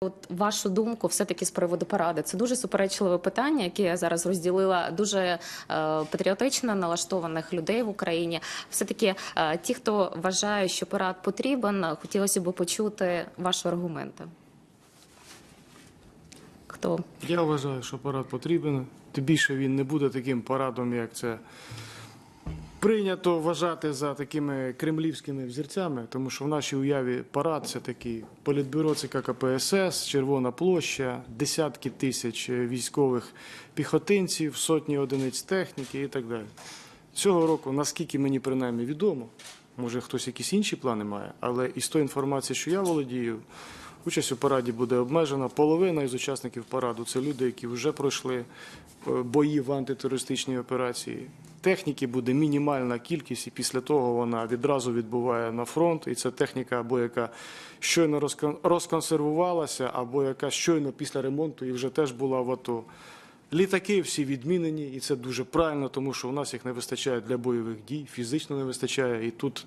От вашу думку, все таки з приводу паради. Це дуже суперечливе питання, яке я зараз розділила дуже е, патріотично налаштованих людей в Україні. Все таки е, ті, хто вважає, що парад потрібен, хотілося б почути ваші аргументи. Хто Я вважаю, що парад потрібен. Тим більше він не буде таким парадом, як це прийнято вважати за такими кремлівськими взірцями, тому що в нашій уяві парад це такий політбюро ЦК КПСС, Червона площа, десятки тисяч військових піхотинців, сотні одиниць техніки і так далі. Цього року, наскільки мені принаймні відомо, може хтось якісь інші плани має, але із тої інформації, що я володію, участь у параді буде обмежена. Половина із учасників параду це люди, які вже пройшли е, бої в антитерористичній операції. Техніки буде мінімальна кількість, і після того вона відразу відбуває на фронт. І це техніка, або яка щойно розкон- розконсервувалася, або яка щойно після ремонту і вже теж була в АТО. Літаки всі відмінені, і це дуже правильно, тому що у нас їх не вистачає для бойових дій, фізично не вистачає. І тут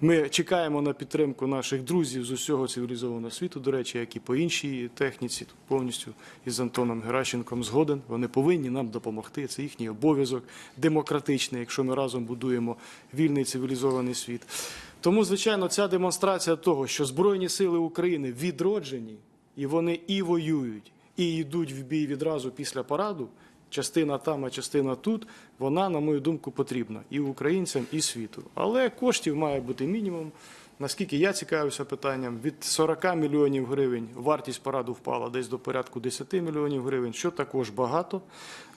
ми чекаємо на підтримку наших друзів з усього цивілізованого світу, до речі, як і по іншій техніці, тут повністю із Антоном Геращенком згоден. Вони повинні нам допомогти. Це їхній обов'язок демократичний, якщо ми разом будуємо вільний цивілізований світ. Тому, звичайно, ця демонстрація того, що Збройні сили України відроджені, і вони і воюють, і йдуть в бій відразу після параду. Частина там, а частина тут, вона, на мою думку, потрібна і українцям, і світу. Але коштів має бути мінімум. Наскільки я цікавився питанням, від 40 мільйонів гривень вартість параду впала десь до порядку 10 мільйонів гривень, що також багато.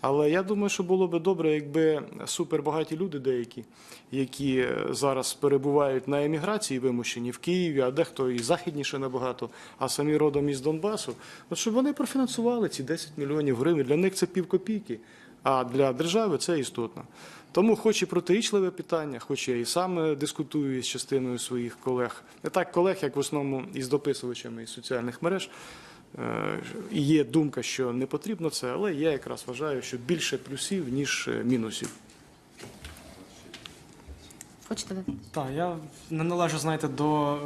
Але я думаю, що було би добре, якби супербагаті люди деякі, які е, зараз перебувають на еміграції вимушені в Києві, а дехто і західніше набагато, а самі родом із Донбасу, щоб вони профінансували ці 10 мільйонів гривень. Для них це півкопійки, а для держави це істотно. Тому, хоч і протирічливе питання, хоч я і сам е, дискутую з частиною своїх колег, не так колег, як в основному із дописувачами із соціальних мереж. Е, Є думка, що не потрібно це, але я якраз вважаю, що більше плюсів, ніж е, мінусів. Хочете додати? Так, я не належу, знаєте, до е,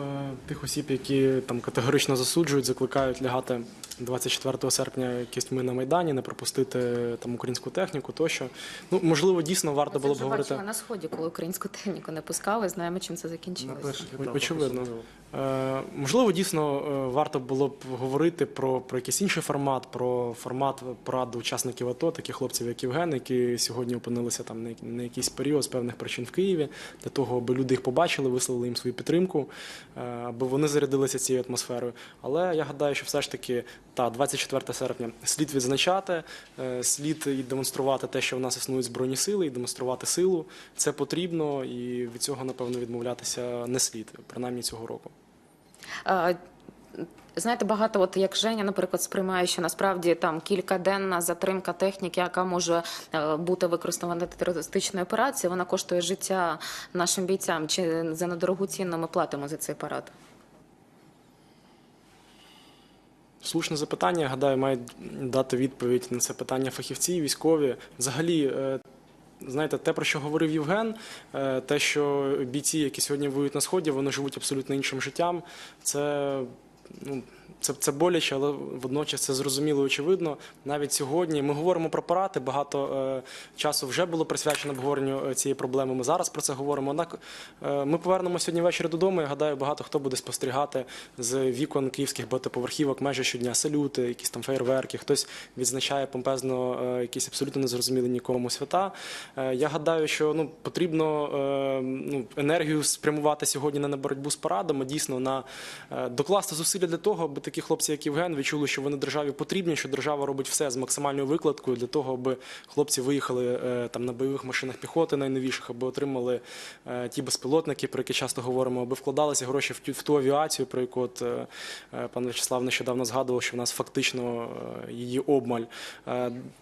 тих осіб, які там категорично засуджують, закликають лягати 24 серпня кістьми на майдані, не пропустити там українську техніку. Тощо ну можливо, дійсно варто Це було б говорити. бачила на сході, коли українську техніку не пускали. Знаємо, чим це закінчилося. Очевидно. Е, можливо, дійсно е, варто було б говорити про, про якийсь інший формат, про формат поради учасників АТО, таких хлопців, як Євген, які сьогодні опинилися там на, якийсь період з певних причин в Києві, для того, аби люди їх побачили, висловили їм свою підтримку, е, аби вони зарядилися цією атмосферою. Але я гадаю, що все ж таки та 24 серпня слід відзначати, е, слід і демонструвати те, що в нас існують збройні сили, і демонструвати силу. Це потрібно, і від цього напевно відмовлятися не слід, принаймні цього року. Е, Знаєте, багато, от як Женя, наприклад, сприймає, що насправді там кількаденна затримка техніки, яка може е, бути використана в терористичній операції, вона коштує життя нашим бійцям. Чи за недорогу ціну ми платимо за цей парад? Слушне запитання. Гадаю, мають дати відповідь на це питання фахівці, військові. Взагалі, е, знаєте, те, про що говорив Євген, е, те, що бійці, які сьогодні воюють на сході, вони живуть абсолютно іншим життям. Це. Ну, це, це боляче, але водночас це зрозуміло і очевидно. Навіть сьогодні ми говоримо про парати. Багато е, часу вже було присвячено обговоренню е, цієї проблеми. Ми зараз про це говоримо. Однак е, ми повернемося сьогодні ввечері додому. Я гадаю, багато хто буде спостерігати з вікон київських багатоповерхівок майже щодня салюти, якісь там фейерверки. Хтось відзначає помпезно е, якісь абсолютно незрозумілі нікому свята. Е, я гадаю, що ну потрібно е, ну, енергію спрямувати сьогодні не на боротьбу з парадами, дійсно на е, докласти зусилля для того, аби такі хлопці, як Євген, відчули, що вони державі потрібні, що держава робить все з максимальною викладкою для того, аби хлопці виїхали е, там на бойових машинах піхоти найновіших, аби отримали е, ті безпілотники, про які часто говоримо, аби вкладалися гроші в ту авіацію, про яку от, е, пан Вячеслав нещодавно згадував, що в нас фактично її обмаль.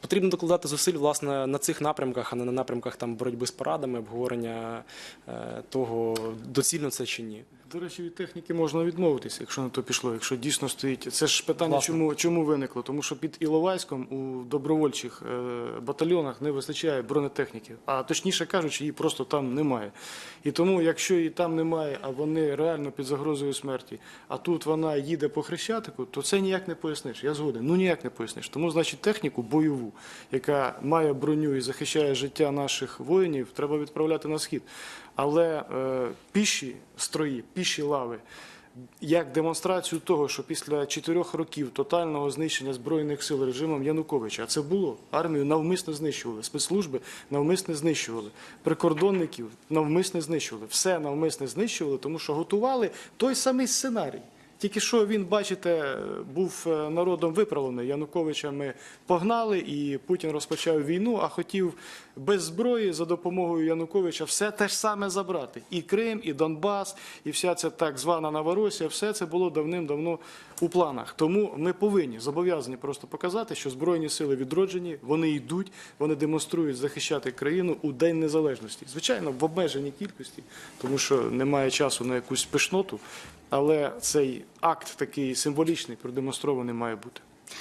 Потрібно докладати зусиль власне на цих напрямках, а не на напрямках там боротьби з парадами, обговорення того, доцільно це чи ні. До речі, від техніки можна відмовитися, якщо на то пішло, якщо дійсно стоїть. Це ж питання, Власне. чому, чому виникло? Тому що під Іловайськом у добровольчих е, батальйонах не вистачає бронетехніки, а точніше кажучи, її просто там немає. І тому, якщо її там немає, а вони реально під загрозою смерті, а тут вона їде по хрещатику, то це ніяк не поясниш. Я згоден. Ну ніяк не поясниш. Тому, значить, техніку бойову, яка має броню і захищає життя наших воїнів, треба відправляти на схід. Але е, піші строї, піші лави, як демонстрацію того, що після чотирьох років тотального знищення збройних сил режимом Януковича, а це було армію навмисно знищували, спецслужби навмисно знищували, прикордонників навмисно знищували, все навмисно знищували, тому що готували той самий сценарій. Тільки що він, бачите, був е, народом виправлений. Януковича ми погнали, і Путін розпочав війну, а хотів без зброї за допомогою Януковича все те ж саме забрати. І Крим, і Донбас, і вся ця так звана Новоросія, все це було давним-давно у планах. Тому ми повинні зобов'язані просто показати, що збройні сили відроджені, вони йдуть, вони демонструють захищати країну у День Незалежності. Звичайно, в обмеженій кількості, тому що немає часу на якусь пишноту. Але цей акт такий символічний продемонстрований має бути.